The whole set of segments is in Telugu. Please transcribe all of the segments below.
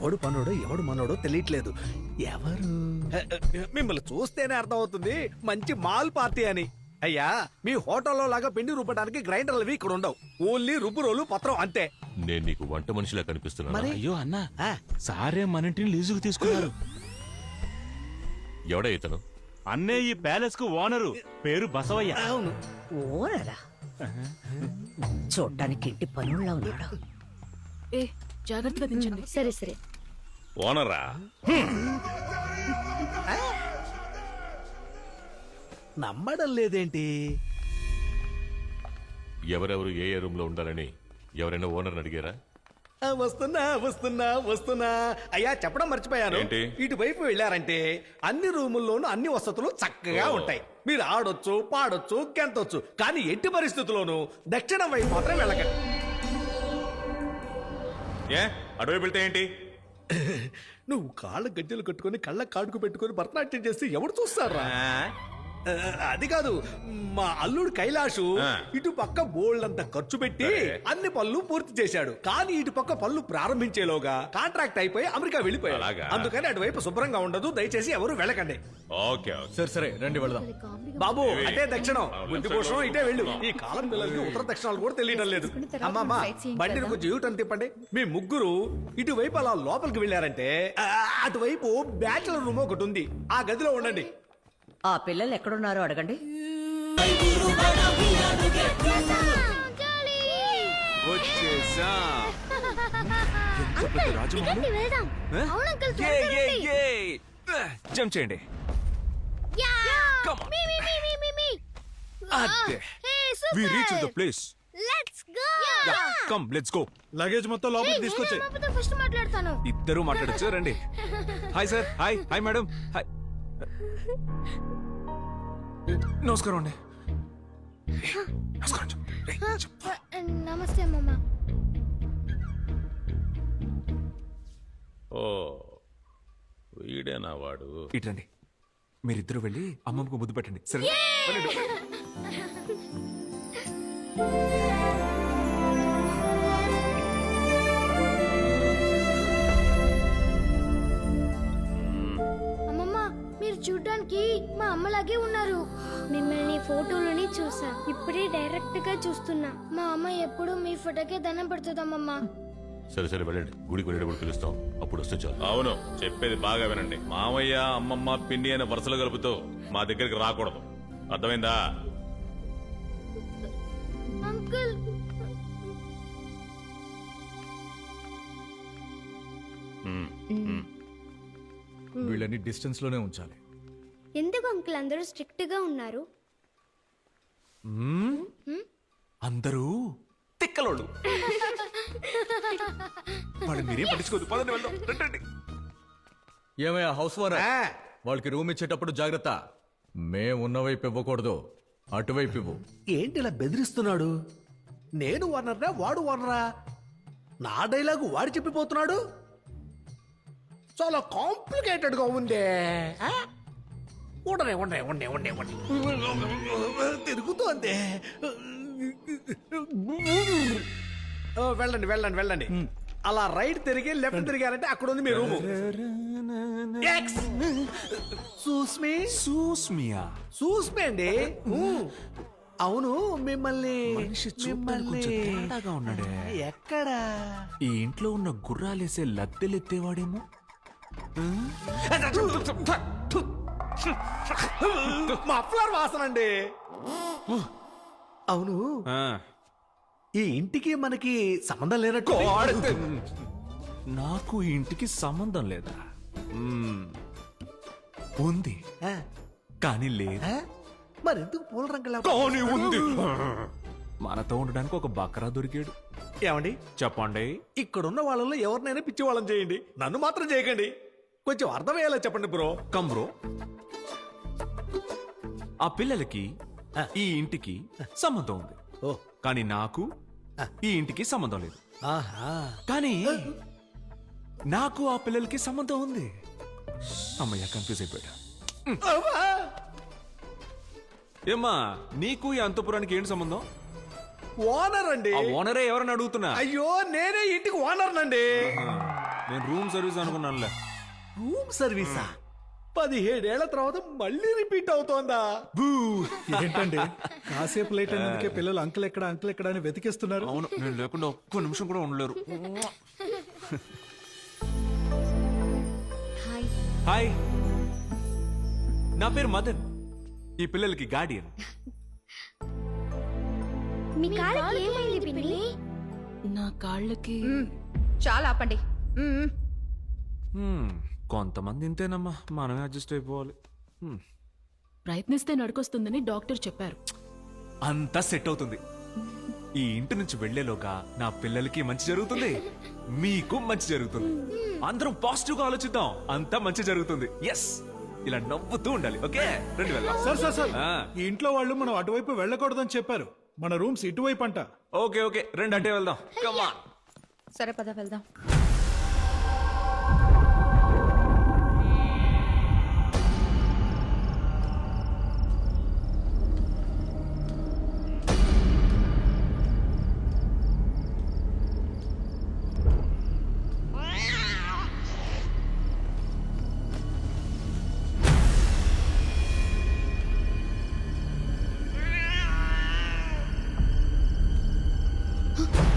ఎవడు పనుడో ఎవడు మనోడో తెలియట్లేదు. ఎవరు? మిమ్మల్ని చూస్తేనే అర్థమవుతుంది. మంచి మాల్ పార్టీ అని. అయ్యా మీ హోటల్లో లాగా పిండి రుబ్బడానికి గ్రైండర్లు అవి ఇక్కడ ఉండవు. ఓన్లీ రుబ్బు రోలు పత్రం అంతే. నేను నీకు వంట మనిషిలా కనిపిస్తున్నాను? మరి? అయ్యో అన్నా. ఆ, సారే మన ఇంటిని లీజుకు తీసుకున్నారు. ఎవడే ఇతను? అన్నే ఈ ప్యాలెస్కు ఓనరు. పేరు బసవయ్య. అవును. ఓనరా? చూడ్డానికి ఇంటి పనుల్లో ఉన్నాడు. ఏ జాగ్రత్తగా దించండి. సరే సరే. ఓనరా? నమ్మడం లేదేంటి? ఎవరెవరు ఏ ఏ రూమ్లో ఉండాలని ఎవరైనా ఓనర్ అడిగారా? ఆ, వస్తున్నా వస్తున్నా వస్తున్నా. అయ్యా చెప్పడం మర్చిపోయాను. ఏంటి? ఇటువైపు వెళ్ళారంటే అన్ని రూముల్లోనూ అన్ని వసతులు చక్కగా ఓ. ఉంటాయి. మీరు ఆడొచ్చు పాడొచ్చు గెంతొచ్చు కానీ ఎట్టి పరిస్థితుల్లోనూ దక్షిణం వైపు మాత్రం వెళ్ళకండి. ఏ? అటువైపు వెళ్తే ఏంటి? నువ్వు కాళ్ళ గజ్జలు కట్టుకొని కళ్ళ కాడుకు పెట్టుకొని భరతనాట్యం చేస్తే ఎవరు చూస్తారా? అది కాదు మా అల్లుడు కైలాషు. ఇటు పక్క బోల్డంత ఖర్చు పెట్టి. అన్ని పనులు పూర్తి చేశాడు కానీ ఇటు పక్క పనులు ప్రారంభించేలోగా కాంట్రాక్ట్ అయిపోయి అమెరికా వెళ్ళిపోయాడు? అందుకని అటువైపు శుభ్రంగా ఉండదు దయచేసి ఎవరు వెళ్ళకండి ఓకే ఓకే. సరే సరే రండి వెళదాం బాబు? అటే దక్షిణం ఇటే వెళ్ళు. ఈ కాలం పిల్లలకి ఉత్తర దక్షిణాలు కూడా తెలియడం లేదు అమ్మమ్మ బండిని. కొంచెం యూటర్న్ తిప్పండి మీ ముగ్గురు ఇటువైపు అలా లోపలికి వెళ్ళారంటే అటువైపు బ్యాచులర్ రూమ్ ఒకటి ఉంది ఆ గదిలో ఉండండి ఆ పిల్లలు ఎక్కడున్నారో అడగండి. జంప్ చేయండి. యా! Come on. మీ, మీ, మీ, మీ, మీ, మీ. అదే. Hey, we super. Reach the place Let's go. Come let's go luggage మొత్తం లోపలికి తీసుకొచ్చాయి. అమ్మతో ఫస్ట్ మాట్లాడతాను. ఇద్దరు మాట్లాడచ్చు? రండి. Hi sir hi hi madam hi నమస్కారం అండి. నమస్కారం. నమస్తే అమ్మమ్మ. ఓ వీడేనా వాడు? ఇటు రండి మీరిద్దరు వెళ్ళి అమ్మమ్మకు ముద్దు పెట్టండి. సరే. అమ్మలాగే ఉన్నారు. మిమ్మల్ని ఫోటోలోని చూసా. ఇప్పుడే డైరెక్ట్గా చూస్తున్నా. మా అమ్మ ఎప్పుడు మీ ఫోటోకే దండం పెడుతుందమ్మమ్మ. సరే సరే వెళ్ళండి. గుడికి వెళ్ళేటప్పుడు పిలుస్తాం. అప్పుడు వస్తే చాలు. అవును చెప్పేది బాగా వినండి. మామయ్య అమ్మమ్మ పిన్ని అనే వరుసలు కలుపుతూ మా దగ్గరికి రాకూడదు. అర్థమైందా? అంకుల్! వీళ్ళని డిస్టెన్స్లోనే ఉంచాలి. ఎందుకు అంకుల్ అందరూ స్ట్రిక్ట్గా ఉన్నారు అందరూ తిక్కలోళ్ళు. వాళ్ళు మీరేం పట్టించుకోదు పదండి వెళ్దాం. రండి ఏమయ్యా హౌస్ ఓనర్ వాళ్ళకి రూమ్ ఇచ్చేటప్పుడు జాగ్రత్త. మేం ఉన్న వైపు ఇవ్వకూడదు. అటువైపు ఇవ్వు. ఏంటి ఇలా బెదిరిస్తున్నాడు? నేను వనరా వాడు వనరా నా డైలాగు వాడు చెప్పిపోతున్నాడు? చాలా కాంప్లికేటెడ్గా ఉందే ఆ? ఉండనే ఉండనే ఉండే ఉండే ఉండే. తిరుగుతోంది. ఓ, వెళ్ళండి వెళ్ళండి వెళ్ళండి. అలా రైట్ తిరిగి లెఫ్ట్ తిరిగారంటే అక్కడ ఉంది మీ రూము. ఎక్స్ సూస్మి. సూస్మియా. చూసిపోయి అండి. ఊ. అవును మిమ్మల్ని ఉన్నాడే. ఎక్కడా? ఈ ఇంట్లో ఉన్న గుర్రాలేసే లద్దెలెత్తేవాడేమో? మఫ్లర్ వాసన అండి. అవును. ఈ ఇంటికి మనకి సంబంధం లేనట్టు. నాకు ఈ ఇంటికి సంబంధం లేదా. ఉంది. ఆ, కానీ లేదు. ఆ? మరెందుకు పూల రంగులా? కానీ ఉంది. మనతో ఉండడానికి ఒక బకరా దొరికాడు. ఏమండి? చెప్పండి. ఇక్కడున్న వాళ్ళలో ఎవరినైనా పిచ్చి వాళ్ళని చేయండి. నన్ను మాత్రం చేయకండి. కొంచెం అర్థమయ్యేలా చెప్పండి బ్రో. కమ్రో ఆ పిల్లలకి. ఈ ఇంటికి సంబంధం ఉంది. ఓ. కానీ నాకు ఈ ఇంటికి సంబంధం లేదు. ఆహా. కానీ నాకు ఆ పిల్లలకి సంబంధం ఉంది. అమ్మయ్య కన్ఫ్యూజ్ అయిపోయా! ఏమ్మా నీకు ఈ అంతపురానికి ఏంటి సంబంధం? ఓనర్ అండి. ఆ ఓనరే ఎవరని అడుగుతున్నా? అయ్యో నేనే ఇంటికి ఓనర్ నండి. నేను రూమ్ సర్వీస్ అనుకున్నానులే. రూమ్ సర్వీసా? పదిహేడేళ్ళ తర్వాత మళ్ళీ రిపీట్ అవుతోందా? ఏంటండి? కాసేపు లేట్ అయినందుకే పిల్లలు అంకుల్ ఎక్కడ అంకుల్ ఎక్కడ అని వెతికిస్తున్నారు. అవును నేను లేకుండా ఒక్క నిమిషం కూడా ఉండలేరు. హాయ్ నా పేరు మదన్. ఈ పిల్లలకి గార్డియన్ మీ కాళ్ళకి ఏమైంది పిన్ని? నా కాళ్ళకి చాలా ఆపండి. కొంతమంది ఇంతేనమ్మా మనమే అడ్జస్ట్ అయిపోవాలి. హ్మ్. ప్రయత్నిస్తే నడుకొస్తుందని డాక్టర్ చెప్పారు. అంతా సెట్ అవుతుంది. ఈ ఇంటి నుంచి వెళ్ళేలోగా నా పిల్లలకి మంచి జరుగుతుంది. మీకు మంచి జరుగుతుంది. అందరం పాజిటివ్గా ఆలోచిద్దాం. అంతా మంచి జరుగుతుంది. ఎస్ ఇలా నవ్వుతూ ఉండాలి. ఓకే రండి వెళ్దాం. Sir sir sir. ఆ. ఈ ఇంట్లో వాళ్ళు మనం అటువైపు వెళ్ళకూడదని చెప్పారు. మన రూమ్స్ ఇటువైపు అంట. ఓకే ఓకే రండి అటే వెళ్దాం. కమా సరే పద వెళ్దాం. Huh?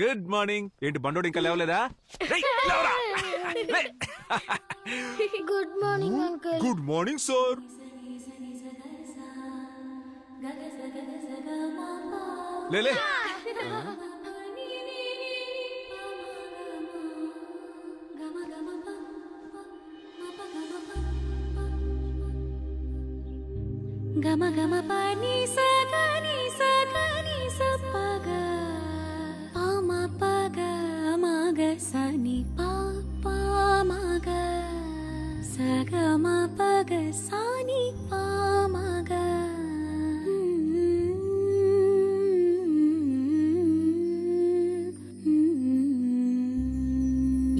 గుడ్ మార్నింగ్ ఏంటి బండోడు ఇంకా లేవలేదా. Good morning uncle good morning sir లేలే గమ గమ పని సగని సగని సపగ. సగమ పగ సాని పా మగ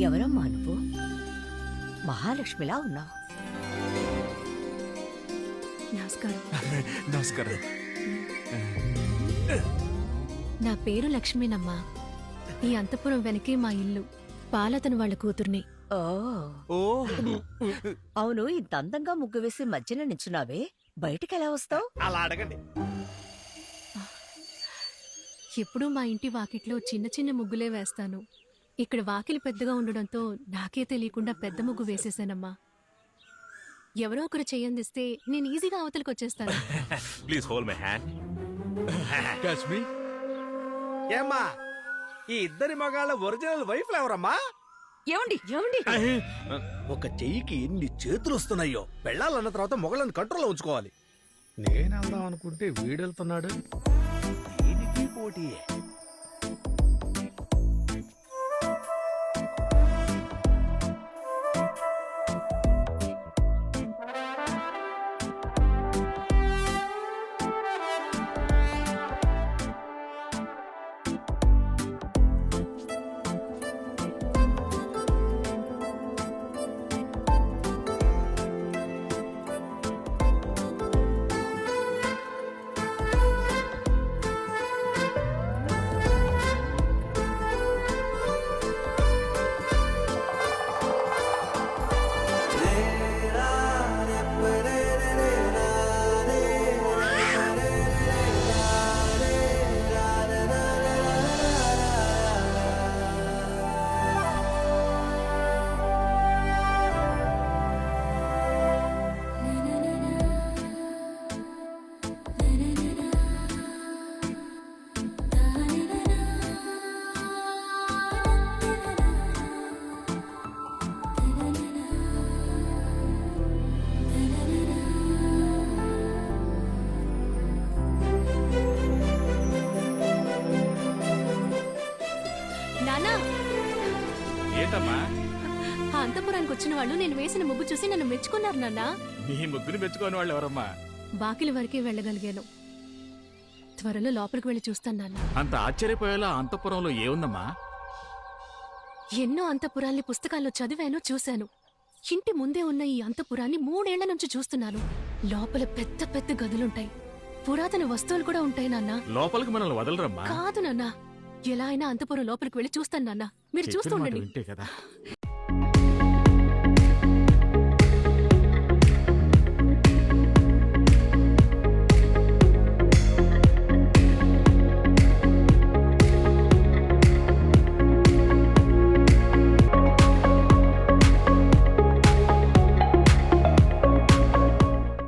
ఎవరమ్మా నువ్వు? మహాలక్ష్మిలా ఉన్నావు. నమస్కారం. నమస్కారం. నా పేరు లక్ష్మీనమ్మ. ఈ అంతపురం వెనకే మా ఇల్లు. పాలతను వాళ్ళ కూతుర్ని. ఓ. ఓ. అవును ఇంత అందంగా ముగ్గు వేసి మధ్యన నించున్నావే. బయటికి ఎలా వస్తావు? అలా అడగండి. ఎప్పుడూ మా ఇంటి వాకిట్లో చిన్న చిన్న ముగ్గులే వేస్తాను. ఇక్కడ వాకిలి పెద్దగా ఉండడంతో నాకే తెలియకుండా పెద్ద ముగ్గు వేసేసానమ్మా. ఎవరో ఒకరు చేయందిస్తే నేను ఈజీగా అవతలికి వచ్చేస్తాను. ప్లీజ్ హోల్డ్ మై హ్యాండ్ ఏమ్మా ఈ ఇద్దరి మగాళ్ళ ఒరిజినల్ వైఫ్ ఎవరమ్మా? ఏమండి? ఏమండి? ఒక చెయ్యికి ఎన్ని చేతులు వస్తున్నాయో పెళ్ళాలన్న తర్వాత మొగలను కంట్రోల్లో ఉంచుకోవాలి. నేను వెళ్దాం అనుకుంటే వీడు వెళ్తున్నాడు దీనికి పోటీయే. వచ్చిన వాళ్ళు నేను వేసిన ముగ్గు చూసి నన్ను మెచ్చుకున్నారు నాన్న. నీ ముగ్గురు మెచ్చుకోని వాళ్ళు ఎవరమ్మా? బాకిలి వరకే వెళ్ళగలిగాను. త్వరలో లోపలికి వెళ్ళి చూస్తాను నాన్న. అంత ఆశ్చర్యపోయేలా అంతఃపురంలో ఏముందమ్మా? ఎన్నో అంతపురాల్ని పుస్తకాల్లో చదివాను చూశాను. ఇంటి ముందే ఉన్న ఈ అంతపురాన్ని మూడేళ్ళ నుంచి చూస్తున్నాను. లోపల పెద్ద పెద్ద గదులుంటాయి. పురాతన వస్తువులు కూడా ఉంటాయి నాన్న. లోపలికి మనల్ని వదలరమ్మా? కాదు నాన్న. ఎలా అయినా అంతపురం లోపలికి వెళ్ళి చూస్తాను నాన్న. మీరు చూస్తూ ఉండండి. వింటే కదా.